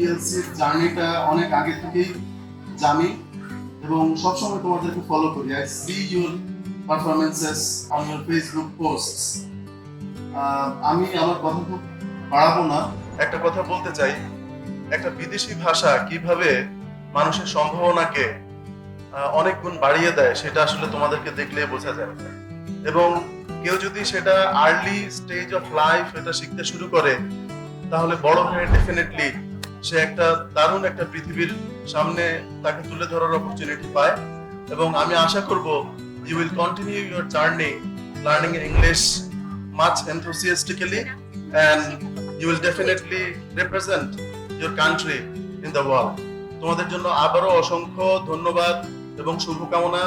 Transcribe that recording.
ইএলসির জার্নিটা অনেক আগে থেকেই জানি এবং সবসময় তোমাদেরকে ফলো করি। I see your performances on your Facebook posts আমি আমার কথা খুব বাড়াবো না। একটা কথা বলতে চাই, একটা বিদেশি ভাষা কীভাবে মানুষের সম্ভাবনাকে অনেক গুণ বাড়িয়ে দেয়, সেটা আসলে তোমাদেরকে দেখলে বোঝা যায়। এবং কেউ যদি সেটা আর্লি স্টেজ অফ লাইফ এটা শিখতে শুরু করে, তাহলে বড় হয়ে ডেফিনেটলি সে একটা দারুণ একটা পৃথিবীর সামনে তাকে তুলে ধরার অপরচুনিটি পায়। এবং আমি আশা করব you will continue your journey learning English much enthusiastically and you will definitely represent your country in the world. তোমাদের জন্য আবারও অসংখ্য ধন্যবাদ এবং শুভকামনা।